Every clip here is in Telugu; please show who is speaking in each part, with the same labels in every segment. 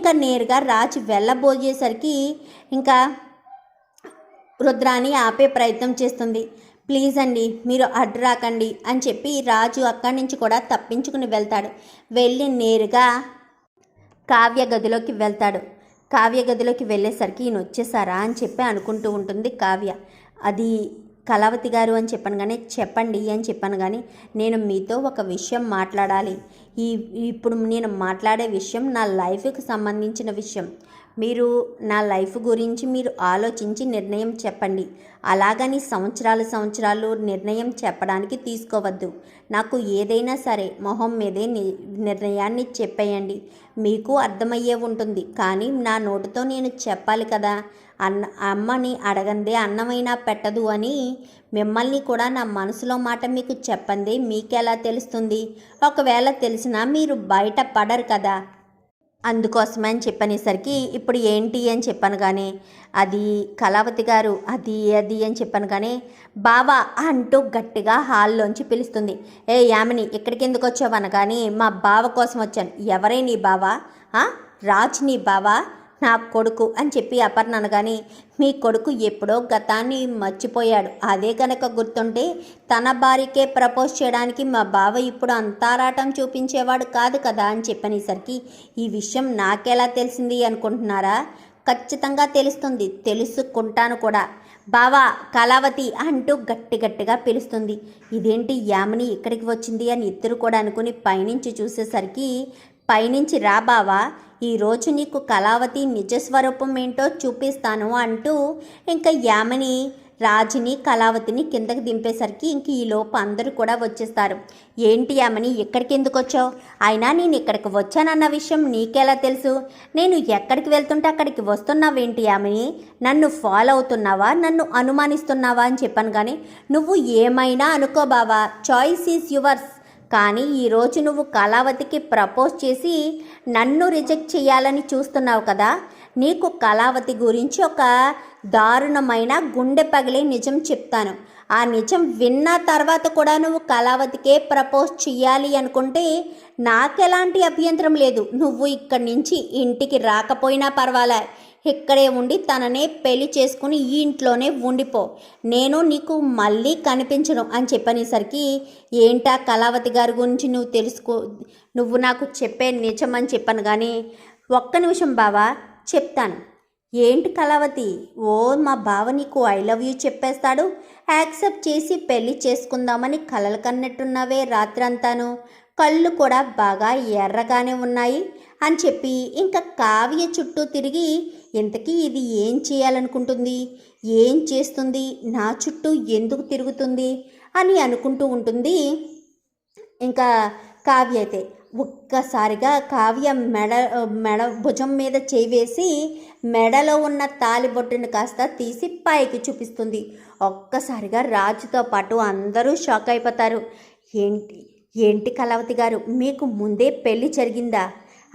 Speaker 1: ఇంకా నేరుగా రాజు వెళ్ళబోయేసరికి ఇంకా రుద్రాని ఆపే ప్రయత్నం చేస్తుంది. ప్లీజ్ అండి మీరు అడ్డు రాకండి అని చెప్పి రాజు అక్కడి నుంచి కూడా తప్పించుకుని వెళ్తాడు. వెళ్ళి నేరుగా కావ్య గదిలోకి వెళ్తాడు. కావ్య గదిలోకి వెళ్ళేసరికి ఈయన వచ్చేసారా అని చెప్పి అనుకుంటూ ఉంటుంది కావ్య. అది కళావతి గారు అని చెప్పాను కానీ చెప్పండి అని చెప్పాను కానీ నేను మీతో ఒక విషయం మాట్లాడాలి. ఈ ఇప్పుడు నేను మాట్లాడే విషయం నా లైఫ్కి సంబంధించిన విషయం. మీరు నా లైఫ్ గురించి మీరు ఆలోచించి నిర్ణయం చెప్పండి. అలాగని సంవత్సరాలు సంవత్సరాలు నిర్ణయం చెప్పడానికి తీసుకోవద్దు. నాకు ఏదైనా సరే మొహం మీదే ని- నిర్ణయాన్ని చెప్పేయండి. మీకు అర్థమయ్యే ఉంటుంది. కానీ నా నోటితో నేను చెప్పాలి కదా? అన్న అమ్మని అడగందే అన్నమైనా పెట్టదు అని మిమ్మల్ని కూడా నా మనసులో మాట మీకు చెప్పండి మీకెలా తెలుస్తుంది? ఒకవేళ తెలిసినా మీరు బయట పడరు కదా? అందుకోసమని చెప్పనేసరికి ఇప్పుడు ఏంటి అని చెప్పాను కానీ అది కళావతి గారు అది అది అని చెప్పాను కానీ బావా అంటూ గట్టిగా హాల్లోంచి పిలుస్తుంది. ఏ యామిని ఇక్కడికి ఎందుకు వచ్చావు? అనగాని మా బావ కోసం వచ్చాను. ఎవరే నీ బావా? రాజ్ నీ బావా? నా కొడుకు అని చెప్పి అపర్ణ అనగాని మీ కొడుకు ఎప్పుడో గతాన్ని మర్చిపోయాడు. అదే కనుక గుర్తుంటే తన భార్యకే ప్రపోజ్ చేయడానికి మా బావ ఇప్పుడు అంతారాటం చూపించేవాడు కాదు కదా అని చెప్పనేసరికి ఈ విషయం నాకెలా తెలిసింది అనుకుంటున్నారా? ఖచ్చితంగా తెలుస్తుంది. తెలుసుకుంటాను కూడా. బావా కళావతి అంటూ గట్టి గట్టిగా పిలుస్తుంది. ఇదేంటి యామిని ఇక్కడికి వచ్చింది అని ఇద్దరు కూడా అనుకుని పైనుంచి చూసేసరికి పైనుంచి రా బావా ఈరోజు నీకు కళావతి నిజస్వరూపం ఏంటో చూపిస్తాను అంటూ ఇంకా యామని రాజుని కళావతిని కిందకి దింపేసరికి ఇంక ఈ లోపు అందరూ కూడా వచ్చేస్తారు. ఏంటి యామని ఇక్కడికి ఎందుకు వచ్చావు? అయినా నేను ఇక్కడికి వచ్చానన్న విషయం నీకెలా తెలుసు? నేను ఎక్కడికి వెళ్తుంటే అక్కడికి వస్తున్నావేంటి యామని? నన్ను ఫాలో అవుతున్నావా? నన్ను అనుమానిస్తున్నావా అని చెప్పాను కానీ నువ్వు ఏమైనా అనుకోబావా చాయిస్ ఈజ్ యువర్స్. కానీ ఈరోజు నువ్వు కళావతికి ప్రపోజ్ చేసి నన్ను రిజెక్ట్ చేయాలని చూస్తున్నావు కదా నీకు కళావతి గురించి ఒక దారుణమైన గుండె పగిలే నిజం చెప్తాను. ఆ నిజం విన్న తర్వాత కూడా నువ్వు కళావతికే ప్రపోజ్ చెయ్యాలి అనుకుంటే నాకెలాంటి అభ్యంతరం లేదు. నువ్వు ఇక్కడి నుంచి ఇంటికి రాకపోయినా పర్వాలే. ఇక్కడే ఉండి తననే పెళ్ళి చేసుకుని ఈ ఇంట్లోనే ఉండిపో. నేను నీకు మళ్ళీ కనిపించను అని చెప్పనేసరికి ఏంటా కళావతి గారి గురించి నువ్వు తెలుసుకో నువ్వు నాకు చెప్పే నిజం అని చెప్పాను కానీ ఒక్క నిమిషం బావా చెప్తాను. ఏంటి కళావతి ఓ మా బావ నీకు ఐ లవ్ యూ చెప్పేస్తాడు. యాక్సెప్ట్ చేసి పెళ్ళి చేసుకుందామని కలలు కన్నట్టున్నావే రాత్రంతాను. కళ్ళు కూడా బాగా ఎర్రగానే ఉన్నాయి. అని చెప్పి ఇంకా కావ్య చుట్టూ తిరిగి ఇంతకీ ఇది ఏం చేయాలనుకుంటుంది? ఏం చేస్తుంది? నా చుట్టూ ఎందుకు తిరుగుతుంది? అని అనుకుంటూ ఉంటుంది. ఇంకా కావ్య అయితే ఒక్కసారిగా కావ్య మెడ మెడ భుజం మీద చేయి వేసి మెడలో ఉన్న తాలిబొట్టును కాస్త తీసి పైకి చూపిస్తుంది. ఒక్కసారిగా రాజుతో పాటు అందరూ షాక్ అయిపోతారు. ఏంటి ఏంటి కళావతి గారు మీకు ముందే పెళ్ళి జరిగిందా?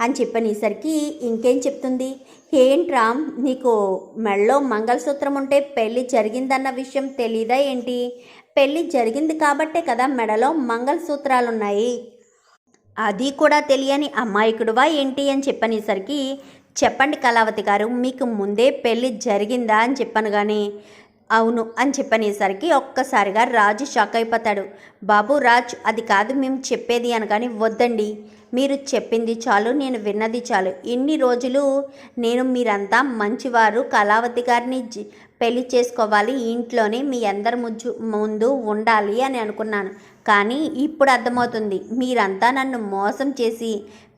Speaker 1: అని చెప్పనేసరికి ఇంకేం చెప్తుంది? ఏంట్రా నీకు మెళ్ళో మంగళసూత్రం ఉంటే పెళ్ళి జరిగిందన్న విషయం తెలీదా ఏంటి? పెళ్ళి జరిగింది కాబట్టే కదా మెడలో మంగళసూత్రాలున్నాయి. అది కూడా తెలియని అమాయకుడువా ఏంటి? అని చెప్పనేసరికి చెప్పండి కళావతి గారు మీకు ముందే పెళ్ళి జరిగిందా? అని చెప్పాను కానీ అవును అని చెప్పనేసరికి ఒక్కసారిగా రాజు షాక్ అయిపోతాడు. బాబు రాజ్ అది కాదు మేము చెప్పేది అనగాని వద్దండి. మీరు చెప్పింది చాలు నేను విన్నది చాలు. ఇన్ని రోజులు నేను మీరంతా మంచివారు కళావతి గారిని పెళ్ళి చేసుకోవాలి ఇంట్లోనే మీ అందరి ముజ్జు ముందు ఉండాలి అని అనుకున్నాను. కానీ ఇప్పుడు అర్థమవుతుంది మీరంతా నన్ను మోసం చేసి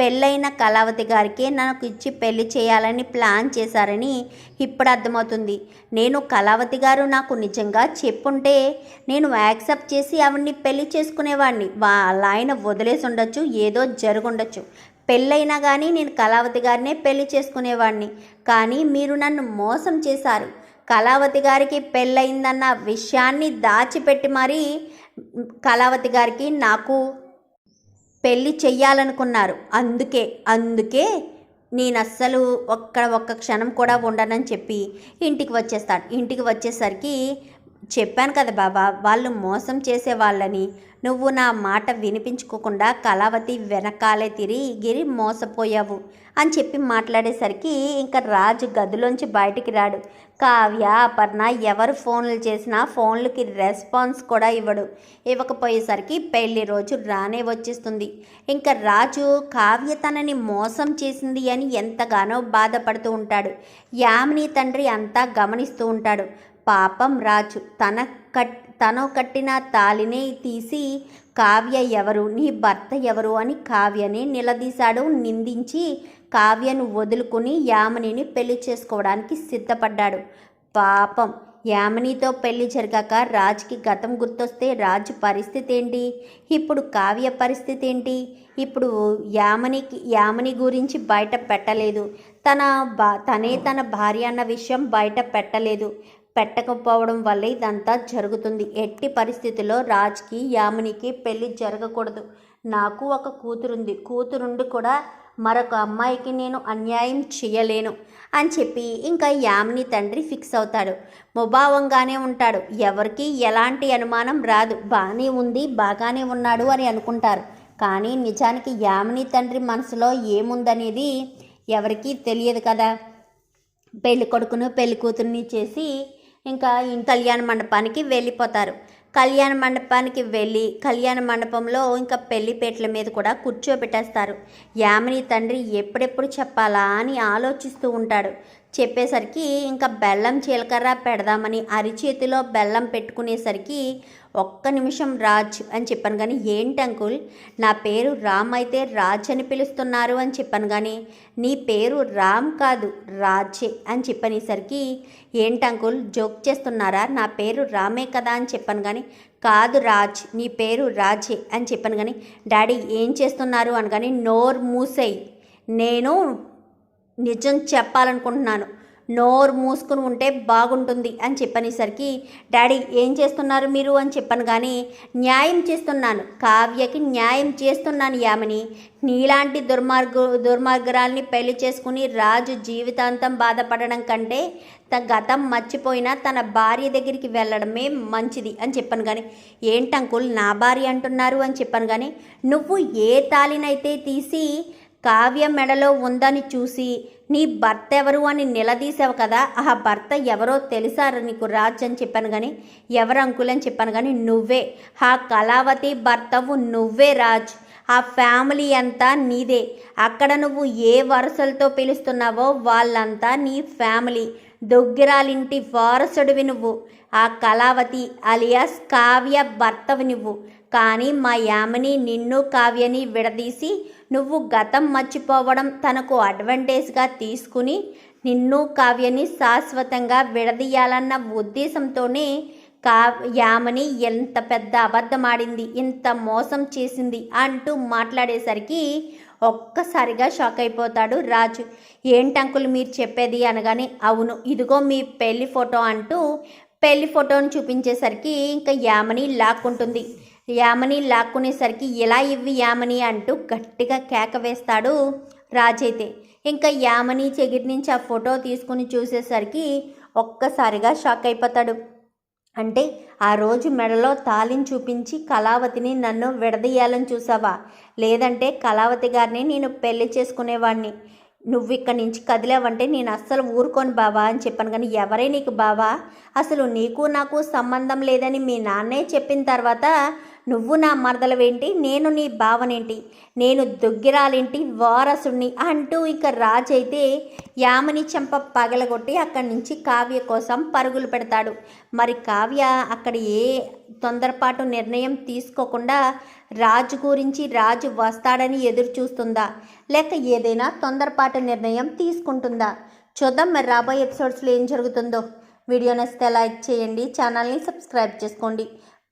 Speaker 1: పెళ్ళైన కళావతి గారికే నాకు ఇచ్చి పెళ్ళి చేయాలని ప్లాన్ చేశారని ఇప్పుడు అర్థమవుతుంది. నేను కళావతి గారు నాకు నిజంగా చెప్పుంటే నేను యాక్సెప్ట్ చేసి ఆవిడ్ని పెళ్ళి చేసుకునేవాడిని. వాళ్ళ ఆయన వదిలేసి ఉండొచ్చు ఏదో జరుగుండొచ్చు. పెళ్ళైనా కానీ నేను కళావతి గారినే పెళ్ళి చేసుకునేవాడిని. కానీ మీరు నన్ను మోసం చేశారు. కళావతి గారికి పెళ్ళయిందన్న విషయాన్ని దాచిపెట్టి మరీ కళావతి గారికి నాకు పెళ్ళి చెయ్యాలనుకున్నారు. అందుకే అందుకే నేను అస్సలు ఒక్క ఒక్క క్షణం కూడా ఉండనని చెప్పి ఇంటికి వచ్చేస్తాడు ఇంటికి వచ్చేసరికి చెప్పాను కదా బాబా వాళ్ళు మోసం చేసే వాళ్ళని నువ్వు నా మాట వినిపించుకోకుండా కళావతి వెనకాలే తిరిగి మోసపోయావు అని చెప్పి మాట్లాడేసరికి ఇంకా రాజు గదిలోంచి బయటికి రాడు. కావ్య అపర్ణ ఎవరు ఫోన్లు చేసినా ఫోన్లకి రెస్పాన్స్ కూడా ఇవ్వడు. ఇవ్వకపోయేసరికి పెళ్ళి రోజు రానే వచ్చేస్తుంది. ఇంకా రాజు కావ్య తనని మోసం చేసింది అని ఎంతగానో బాధపడుతూ ఉంటాడు. యామిని తండ్రి అంతా గమనిస్తూ ఉంటాడు. పాపం రాజు తన కట్ తను కట్టిన తాలినే తీసి కావ్య ఎవరు నీ భర్త ఎవరు అని కావ్యని నిలదీశాడు. నిందించి కావ్యను వదులుకుని యామినిని పెళ్ళి చేసుకోవడానికి సిద్ధపడ్డాడు. పాపం యామినితో పెళ్ళి జరగాక రాజ్కి గతం గుర్తొస్తే రాజు పరిస్థితి ఏంటి? ఇప్పుడు కావ్య పరిస్థితి ఏంటి? ఇప్పుడు యామినికి యామిని గురించి బయట పెట్టలేదు. తన బా తనే తన భార్య అన్న విషయం బయట పెట్టలేదు. పెట్టకపోవడం వల్ల ఇదంతా జరుగుతుంది. ఎట్టి పరిస్థితుల్లో రాజ్కి యామినికి పెళ్ళి జరగకూడదు. నాకు ఒక కూతురుంది. కూతురుండి కూడా మరొక అమ్మాయికి నేను అన్యాయం చేయలేను అని చెప్పి ఇంకా యామిని తండ్రి ఫిక్స్ అవుతాడు. ముభావంగానే ఉంటాడు. ఎవరికి ఎలాంటి అనుమానం రాదు. బాగానే ఉంది బాగానే ఉన్నాడు అని అనుకుంటారు. కానీ నిజానికి యామిని తండ్రి మనసులో ఏముందనేది ఎవరికీ తెలియదు కదా. పెళ్ళికొడుకును కొడుకును కూతుర్ని చేసి ఇంకా కళ్యాణ మండపానికి వెళ్ళిపోతారు. కళ్యాణ మండపానికి వెళ్ళి కళ్యాణ మండపంలో ఇంకా పెళ్ళిపేటల మీద కూడా కూర్చోబెట్టేస్తారు. యామిని తండ్రి ఎప్పుడెప్పుడు చెప్పాలా అని ఆలోచిస్తూ ఉంటాడు. చెప్పేసరికి ఇంకా బెల్లం చీలకర్ర పెడదామని అరిచేతిలో బెల్లం పెట్టుకునేసరికి ఒక్క నిమిషం రాజ్ అని చెప్పాను కానీ ఏంటి అంకుల్? నా పేరు రామ్ అయితే రాజ్ అని పిలుస్తున్నారు అని చెప్పాను కానీ నీ పేరు రామ్ కాదు రాజే అని చెప్పనేసరికి ఏంటి అంకుల్? జోక్ చేస్తున్నారా? నా పేరు రామే కదా అని చెప్పాను కానీ కాదు రాజ్ నీ పేరు రాజే అని చెప్పాను కానీ డాడీ ఏం చేస్తున్నారు అని కానీ నోరు మూసేయి. నేను నిజం చెప్పాలనుకుంటున్నాను. నోరు మూసుకుని ఉంటే బాగుంటుంది అని చెప్పనేసరికి డాడీ ఏం చేస్తున్నారు మీరు? అని చెప్పాను కానీ న్యాయం చేస్తున్నాను. కావ్యకి న్యాయం చేస్తున్నాను యామిని. నీలాంటి దుర్మార్గు దుర్మార్గురాల్ని పెళ్ళి చేసుకుని రాజు జీవితాంతం బాధపడడం కంటే తన గతం మర్చిపోయినా తన భార్య దగ్గరికి వెళ్ళడమే మంచిది అని చెప్పాను కానీ ఏంటంకుల్ నా భార్య అంటున్నారు అని చెప్పాను కానీ నువ్వు ఏ తాలినైతే తీసి కావ్య మెడలో ఉందని చూసి నీ భర్త ఎవరు అని నిలదీసావు కదా ఆ భర్త ఎవరో తెలిసారు నీకు రాజ్ అని చెప్పాను కానీ ఎవరు అంకుల్ అని చెప్పాను కానీ నువ్వే. ఆ కళావతి భర్తవు నువ్వే రాజ్. ఆ ఫ్యామిలీ అంతా నీదే. అక్కడ నువ్వు ఏ వరుసలతో పిలుస్తున్నావో వాళ్ళంతా నీ ఫ్యామిలీ. దొగ్గిరాలింటి వారసుడివి నువ్వు. ఆ కళావతి అలియాస్ కావ్య భర్తవి నువ్వు. కానీ మా యామిని నిన్ను కావ్యని విడదీసి నువ్వు గతం మర్చిపోవడం తనకు అడ్వాంటేజ్గా తీసుకుని నిన్ను కావ్యని శాశ్వతంగా విడదీయాలన్న ఉద్దేశంతోనే కా యామని ఎంత పెద్ద అబద్ధమాడింది ఇంత మోసం చేసింది అంటూ మాట్లాడేసరికి ఒక్కసారిగా షాక్ అయిపోతాడు రాజు. ఏంటంకులు మీరు చెప్పేది? అనగానే అవును ఇదిగో మీ పెళ్ళి ఫోటో అంటూ పెళ్ళి ఫోటోను చూపించేసరికి ఇంకా యామని లాక్కుంటుంది. యామని లాక్కునేసరికి ఎలా ఇవ్వి యామని? అంటూ గట్టిగా కేక వేస్తాడు రాజైతే. ఇంకా యామని చెగిరి నుంచి ఆ ఫోటో తీసుకుని చూసేసరికి ఒక్కసారిగా షాక్ అయిపోతాడు. అంటే ఆ రోజు మెడలో తాళిని చూపించి కళావతిని నన్ను విడదీయాలని చూసావా? లేదంటే కళావతి గారిని నేను పెళ్ళి చేసుకునేవాడిని నువ్వు ఇక్కడి నుంచి కదిలేవంటే నేను అస్సలు ఊరుకోను బావా అని చెప్పాను. కానీ ఎవరే నీకు బావా? అసలు నీకు నాకు సంబంధం లేదని మీ నాన్నే చెప్పిన తర్వాత నువ్వు నా మరదలవేంటి? నేను నీ భావనేంటి నేను దొగ్గిరాలేంటి? వారసుణ్ణి అంటూ ఇక రాజైతే యామని చెంప పగలగొట్టి అక్కడి నుంచి కావ్య కోసం పరుగులు పెడతాడు. మరి కావ్య అక్కడ ఏ తొందరపాటు నిర్ణయం తీసుకోకుండా రాజు గురించి రాజు వస్తాడని ఎదురు చూస్తుందా లేక ఏదైనా తొందరపాటు నిర్ణయం తీసుకుంటుందా? చూద్దాం మరి రాబోయే ఎపిసోడ్స్లో ఏం జరుగుతుందో. వీడియో నచ్చితే లైక్ చేయండి ఛానల్ని సబ్స్క్రైబ్ చేసుకోండి.